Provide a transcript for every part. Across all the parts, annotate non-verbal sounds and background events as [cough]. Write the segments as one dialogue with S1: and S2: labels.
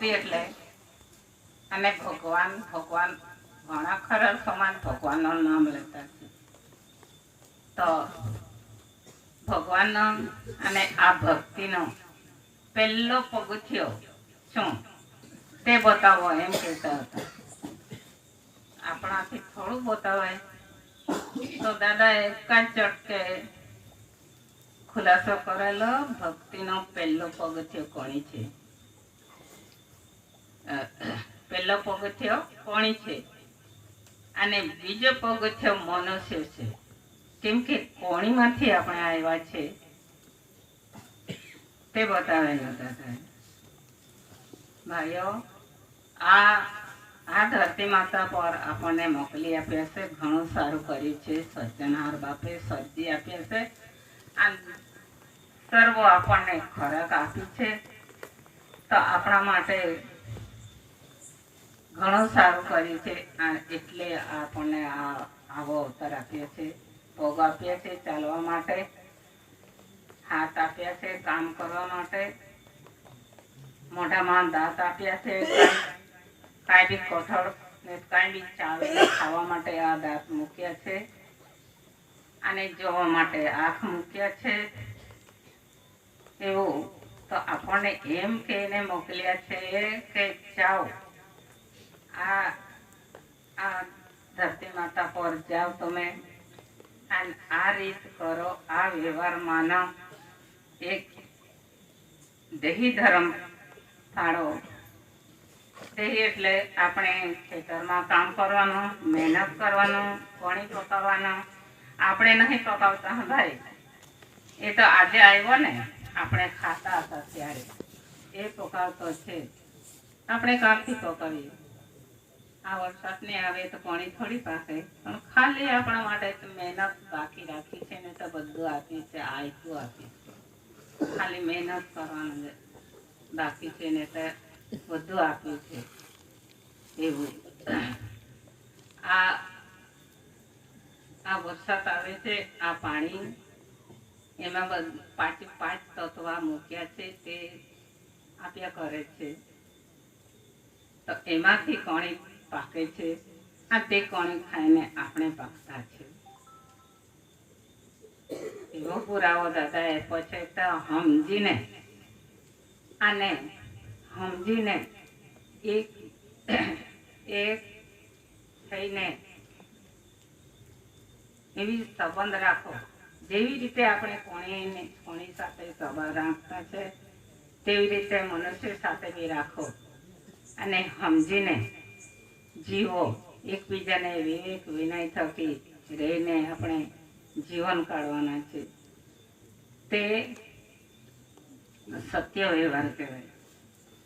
S1: એટલે અને ભગવાન ભગવાન ઘણા ખરા સમાન ભગવાનનું નામ લેતા છે. તો ભગવાનનો અને આ ભક્તિનો પહેલો પગથિયો શું? તે બતાવો એમ કહેતા હતા. આપણાથી થોડું બતાવાય તો દાદા એક જ ચટકે ખુલાસો કરેલો, ભક્તિનો પહેલો પગથિયો કોણી છે? પહેલો પગથિયો કોણી છે. અને બીજો પગથિયો મનુષ્ય છે. કેમ કે કોણીમાંથી આપણે આવ્યા છે. તે બતાવેલું દાદા. ભાઈઓ, આ આ ધરતી માતા પર આપણને મોકલી આપ્યા છે, ઘણું સારું કર્યું છે. સજ્જનહાર બાપે સર્જી આપ્યા છે. આ સર્વ આપણને ખોરાક આપી છે. તો આપણા માટે ઘણું સારું કર્યું છે. એટલે આપણને આવો અવતાર આપ્યો છે. પગ આપ્યા છે ચાલવા માટે. હાથ આપ્યા છે કામ કરવા માટે. મોઢામાં દાંત આપ્યા છે. કાંઈ બી કઠોળ ને કાંઈ બી ચાલ ખાવા માટે આ દાંત મૂક્યા છે. અને જોવા માટે આંખ મૂક્યા છે. એવું. તો આપણને એમ કહીને મોકલ્યા છે કે જાઓ. આ આ ધરતી માતા પર જાઓ તમે. અને આ રીત કરો, આ વ્યવહાર માનો. એક દેહી ધર્મ પાડો દેહી એટલે આપણે ખેતરમાં કામ કરવાનું, મહેનત કરવાનું, પાણી પકાવવાનું આપણે નહીં પકાવતા ભાઈ? એ તો આજે આવ્યો ને, આપણે ખાતા હતા ત્યારે. એ પકાવતો છે. આપણે કામથી પકાવીએ આ વરસાદ ને આવે તો પાણી થોડી પાસે પણ ખાલી આપણા માટે મહેનત બાકી રાખી છે ને તો બધું આપ્યું છે આયતું આપ્યું ખાલી મહેનત કરવાનું બાકી છે ને તો બધું આપ્યું છે એવું. આ આ વરસાદ આવે છે, આ પાણી, એમાં પાંચ પાંચ તત્વ મૂક્યા છે તે આપ્યા કરે છે. તો એમાંથી કણી પાકે છે. આ તે કણી ખાઈને આપણે પાકતા છે? એવો પુરાવો દાદા એ પછી તો સમજીને અને સમજીને એક એક થઈને એવી સંબંધ રાખો. જેવી રીતે આપણે કોણીને, કોણી સાથે સંબંધ રાખતા છે, તેવી રીતે મનુષ્ય સાથે બી રાખો. અને સમજીને જીવો એકબીજાને વિવેક વિનય થકી રહીને આપણે જીવન કાઢવાના છે. તે સત્ય વ્યવહાર કહેવાય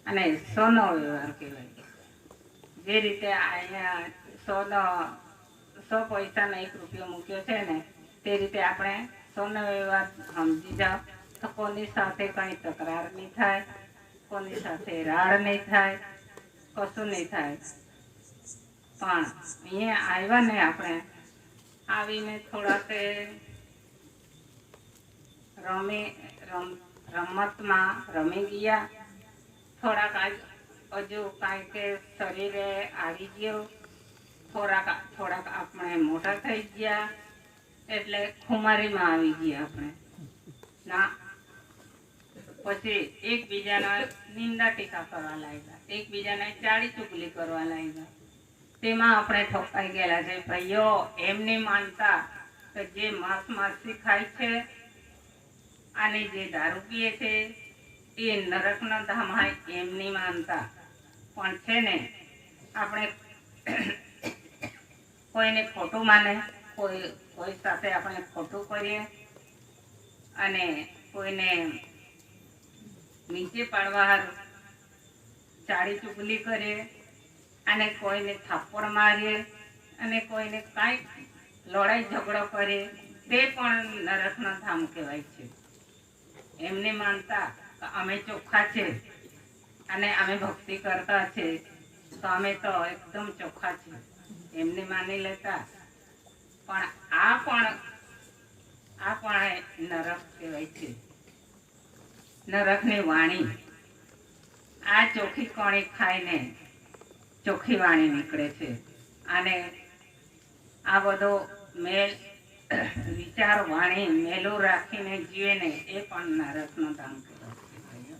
S1: અને સોનો વ્યવહાર કહેવાય. જે રીતે અહીંયા સોનો, સો પૈસાનો એક રૂપિયો મૂક્યો છે ને, તે રીતે આપણે સોનો વ્યવહાર સમજી જાઓ તો કોની સાથે કંઈ તકરાર નહીં થાય, કોની સાથે રાડ નહીં થાય, કશું નહીં થાય. પણ અહીંયા આવ્યા ને આપણે, આવીને થોડાક રમી રમતમાં રમી ગયા. થોડાક હજુ કાંઈ કે શરીરે આવી ગયું. થોડાક થોડાક આપણે મોટા થઈ ગયા, એટલે ખુમારીમાં આવી ગયા આપણે. ના, પછી એકબીજાના નિંદા ટીકા કરવા લાગ્યા. એકબીજાને ચાડી ચુગલી કરવા લાગ્યા. તેમાં આપણે ઠોકાઈ ગયેલા છે. ભાઈઓ એમ નહીં માનતા કે જે માંસ માસી ખાય છે, અને જે દારૂ પીએ છે, એ નરકના ધામ એમ નહીં માનતા. પણ છે ને, આપણે કોઈને ખોટું માને, કોઈ કોઈ સાથે આપણે ખોટું કરીએ, અને કોઈને નીચે પાડવા ચાળી ચૂકલી કરીએ અને કોઈને થપ્પડ મારે અને કોઈને કાંઈ લડાઈ ઝઘડો કરે, તે પણ નરકનો ધામ કહેવાય છે. એમને માનતા અમે ચોખ્ખા છે અને અમે ભક્તિ કરતા છે, તો અમે તો એકદમ ચોખ્ખા છે. એમને માની લેતા. પણ આ પણ આ પણ નરક કહેવાય છે. નરકની વાણી. આ ચોખ્ખી કોણી ખાઈને ચોખ્ખી વાણી નીકળે છે. અને આ બધો મેલ, વિચાર, વાણી મેલું રાખીને જીવે ને એ પણ નરકનો ધામ કહેવાય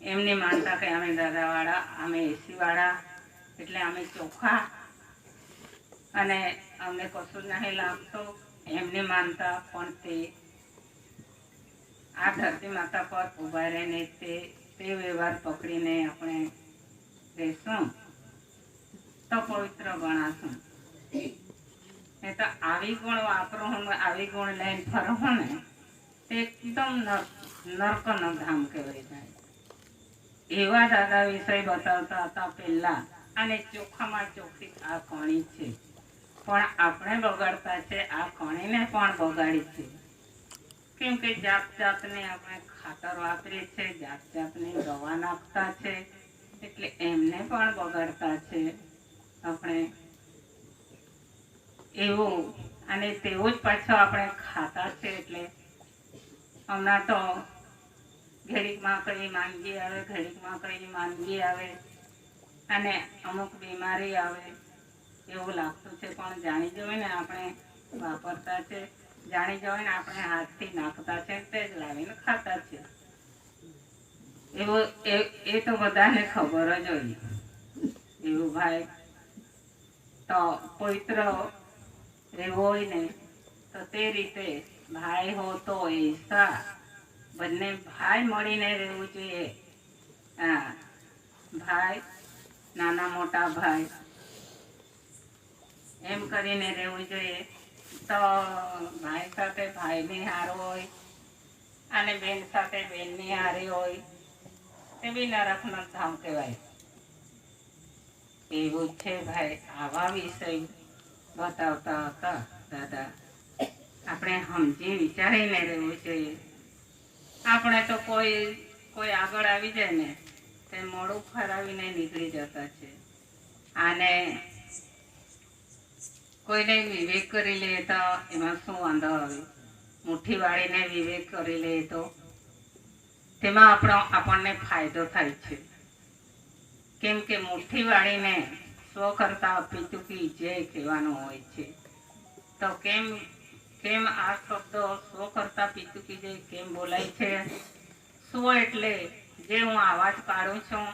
S1: એમની માનતા કે અમે દાદાવાળા, અમે એસી વાળા એટલે અમે ચોખ્ખા અને અમને કશું નહીં લાગતું એમની માનતા, પણ તે આ ધરતી માતા પર ઊભા રહીને તે વ્યવહાર પકડીને આપણે રહેશું તો પવિત્ર ગણાશું એ તો આવી ગુણ વાપરો આવી ગુણ લઈને ફરો ને, તે એકદમ નર- નરકનો ધામ કહેવાય જાય. એવા દાદા વિષય બતાવતા હતા પહેલા, અને ચોખામાં ચોખ્ખી આ કણી છે. પણ આપણે બગાડતા છે, આ કણીને પણ બગાડી છે. કેમ કે જાત જાતને આપણે ખાતર વાપરીએ છીએ જાત જાતની દવા નાખતા છે એટલે એમને પણ બગાડતા છે. આપણે એવું, અને તેવું જ પાછો આપણે ખાતા છે એટલે હમણાં તો ઘડીકમાં કઈ માંદગી આવે, ઘડીકમાં કઈ માંદગી આવે, અને અમુક બીમારી આવે એવું લાગતું છે. પણ જાણી જોઈ ને આપણે વાપરતા છે, જાણી જોઈ ને આપણે હાથથી નાખતા છે તે જ લાવીને ખાતા છે એવું એ- તો બધાને ખબર જ હોય. એવું ભાઈ, તો પવિત્ર રહેવો હોય ને, તો તે રીતે ભાઈ હો તો એસા બંને ભાઈ મળીને રહેવું જોઈએ. હા, ભાઈ, નાના મોટા ભાઈ. એમ કરીને રહેવું જોઈએ. તો ભાઈ સાથે ભાઈની હાર હોય, અને બેન સાથે બેનની હારી હોય. બી નરકનો ધામ કહેવાય. એવું છે ભાઈ, આવા વિષય બતાવતા હતા, દાદા. આપણે સમજી વિચારીને રહેવું જોઈએ. આપણે તો કોઈ કોઈ આગળ આવી જાય ને, તે મોડું ફરાવીને નીકળી જતા છે. અને કોઈને વિવેક કરી લે તો એમાં શું વાંધો આવે? મુઠ્ઠી વાળીને વિવેક કરી લે તો તેમાં આપણો આપણને ફાયદો થાય છે. કેમ કે મુઠ્ઠી વાળીને સ્વ કરતા પિતુકી જે કહેવાનું હોય છે. તો કેમ કેમ આ શબ્દો સ્વ કરતા પિતુકી જે કેમ બોલાય છે? સ્વ એટલે જે હું અવાજ પાડું છું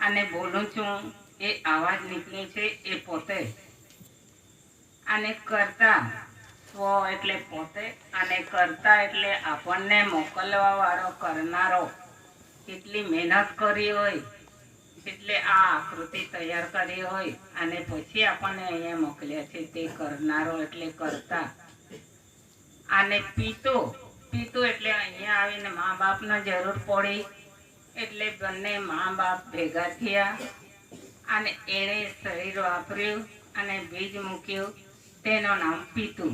S1: અને બોલું છું, એ અવાજ નીકળે છે એ પોતે. અને કરતા સ્વ એટલે પોતે અને કરતા એટલે આપણને મોકલવા વાળો કરનારો. કેટલી મહેનત કરી હોય, એટલે આ આકૃતિ તૈયાર કરી હોય અને પછી આપણને અહીંયા મોકલ્યા છે તે કરનારો એટલે કરતા. અને પીતો પીતો એટલે અહીંયા આવીને મા બાપને જરૂર પડી, એટલે બંને મા બાપ ભેગા થયા અને એણે શરીર વાપર્યું અને બીજ મૂક્યું. તેનું નામ પીતું.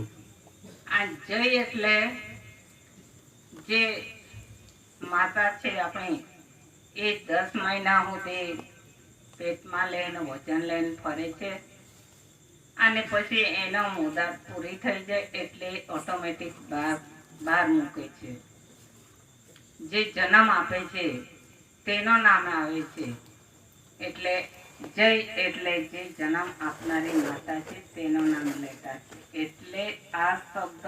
S1: આ જય એટલે જે માતા છે આપણી, એ દસ મહિના સુધી પેટમાં લઈને, વજન લઈને ફરે છે. અને પછી એનો મુદત પૂરી થઈ જાય એટલે ઓટોમેટિક બહાર બહાર મૂકે છે. જે જન્મ આપે છે, તેનો નામ આવે છે. એટલે જય એટલે જે જન્મ આપનારી માતા છે, તેનું નામ લેતા છે. એટલે આ શબ્દ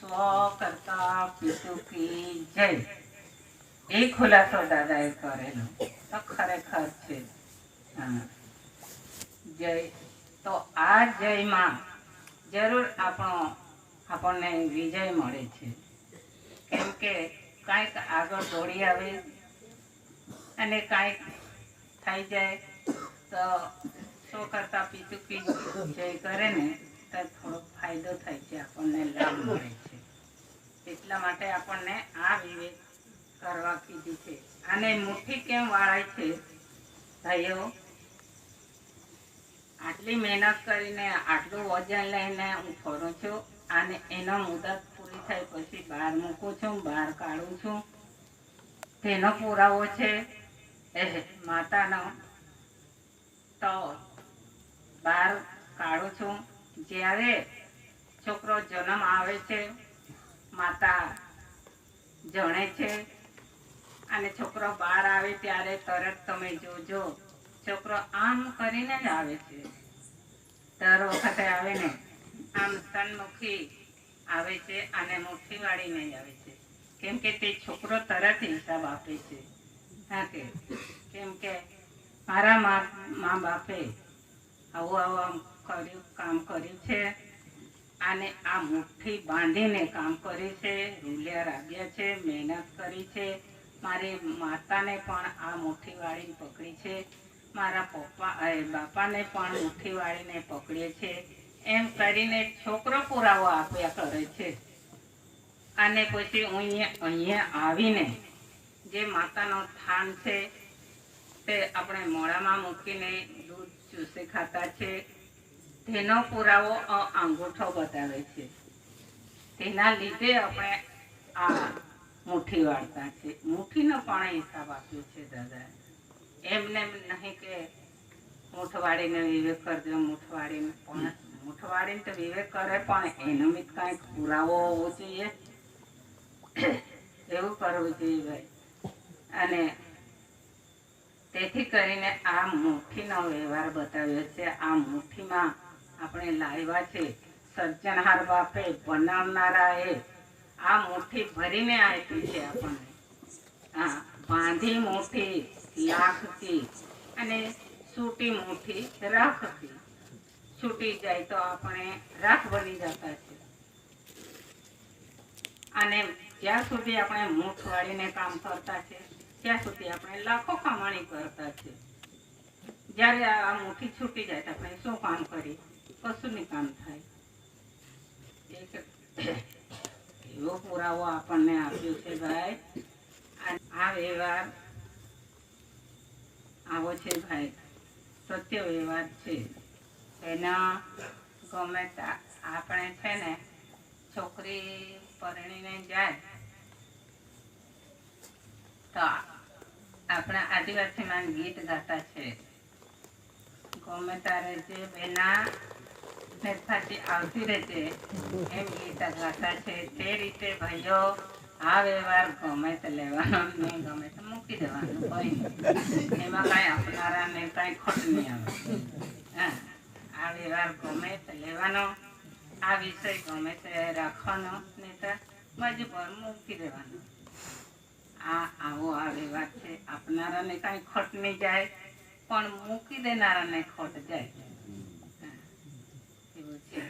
S1: સ્વ કરતા પિતુકી જય. એ ખુલાસો દાદાએ કરેલો. તો ખરેખર છે. જય. તો આ જયમાં જરૂર આપણો, આપણને વિજય મળે છે. કેમ કે કાંઈક આગળ દોડી આવે અને કાંઈક થઈ જાય તો શું કરતા પીતું જય કરે ને, તો થોડો ફાયદો થાય છે, આપણને લાભ મળે છે. એટલા માટે આપણને આ વિવેક કરવા કીધી છે. અને મુઠ્ઠી કેમ વાળાય છે? ભાઈઓ, આટલી મહેનત કરીને, આટલું વજન લઈને હું ફરું છું, અને એનો મુદત પૂરી થાય પછી બહાર મૂકું છું, બહાર કાઢું છું. તેનો પુરાવો છે, એ માતાનો તો કાઢું છું. જ્યારે છોકરો જન્મ આવે છે, માતા જણે છે અને છોકરો બહાર આવે ત્યારે તરત તમે જોજો, છોકરો આમ કરીને જ આવે છે. દર વખતે આવે ને, આમ સન્મુખી આવે છે અને મુઠ્ઠી વાળીને જ આવે છે. કેમ કે તે છોકરો તરત હિસાબ આપે છે. હા કેમ કે મારા મા બાપે આવું આવું કર્યું, કામ કર્યું છે. અને આ મુઠ્ઠી બાંધીને કામ કર્યું છે, રૂલિયા રાગ્યા છે, મહેનત કરી છે. મારી માતાને પણ આ મુઠ્ઠી વાળીને પકડી છે. મારા પપ્પા બાપાને પણ મુઠ્ઠી વાળીને પકડે છે. એમ કરીને છોકરો પુરાવો આપ્યા કરે છે. અને પછી અહીંયા અહીંયા આવીને જે માતાનો થાન છે તે આપણે મોડામાં મૂકીને દૂધ ચૂસી ખાતા છે. તેનો પુરાવો અંગૂઠો બતાવે છે. તેના લીધે આપણે આ મુઠ્ઠી વાળતા છે. મુઠ્ઠીનો પણ હિસાબ આપ્યો છે દાદા. એમને એમ નહીં કે મૂઠવાડીને વિવેક કરજો મૂઠવાડીને પણ મૂઠવાડીને તો વિવેક કરે પણ એનો બી કાંઈક પુરાવો હોવો જોઈએ. [coughs] એવું કરવું જોઈએ ભાઈ. અને તેથી કરીને આ મુઠ્ઠીનો વ્યવહાર બતાવ્યો છે. આ મુઠ્ઠીમાં આપણે લાવ્યા છે સર્જનહાર બાપે બનાવનારાએ આ મુઠ્ઠી ભરીને આપી છે આપણને. હા, બાંધી મુઠ્ઠી લાખથી અને સૂટી મુઠ્ઠી રાખથી છૂટી જાય તો આપણે રાખ બની જતા છે. અને જ્યાં સુધી આપણે મૂઠ વાળીને કામ કરતા છે ત્યાં સુધી આપણે લાખો કમાણી કરતા છે જ્યારે આ મુઠ્ઠી છૂટી જાય તો આપણે શું કામ કરીએ? કશું નહીં કામ થાય. એવો પુરાવો આપણને આપ્યો છે ભાઈ. આ વ્યવહાર આવો છે ભાઈ. સત્ય વ્યવહાર છે. એના ગમે આપણે છે ને છોકરી પરણીને જાય, તો આપણે આદિવાસીમાં ગીત ગાતા છે. ગમે તારે જે બેના ફેરફારથી આવતી રહેશે એમ ગીત ગાતા છે. તે રીતે ભાઈઓ, આ વ્યવહાર ગમે તે લેવાનો ને ગમે તે મૂકી દેવાનું, કોઈ નહીં. એમાં કાંઈ આપનારાને કાંઈ ખોટ નહીં આવે. આ વ્યવહાર ગમે તે લેવાનો, આ વિષય ગમે તે રાખવાનો, નહીં તો બાજુ પર મૂકી દેવાનો. આ આવો આ વ્યવહાર છે. આપનારાને કાંઈ ખોટ નહીં જાય પણ મૂકી દેનારાને ખોટ જાય. એવું છે.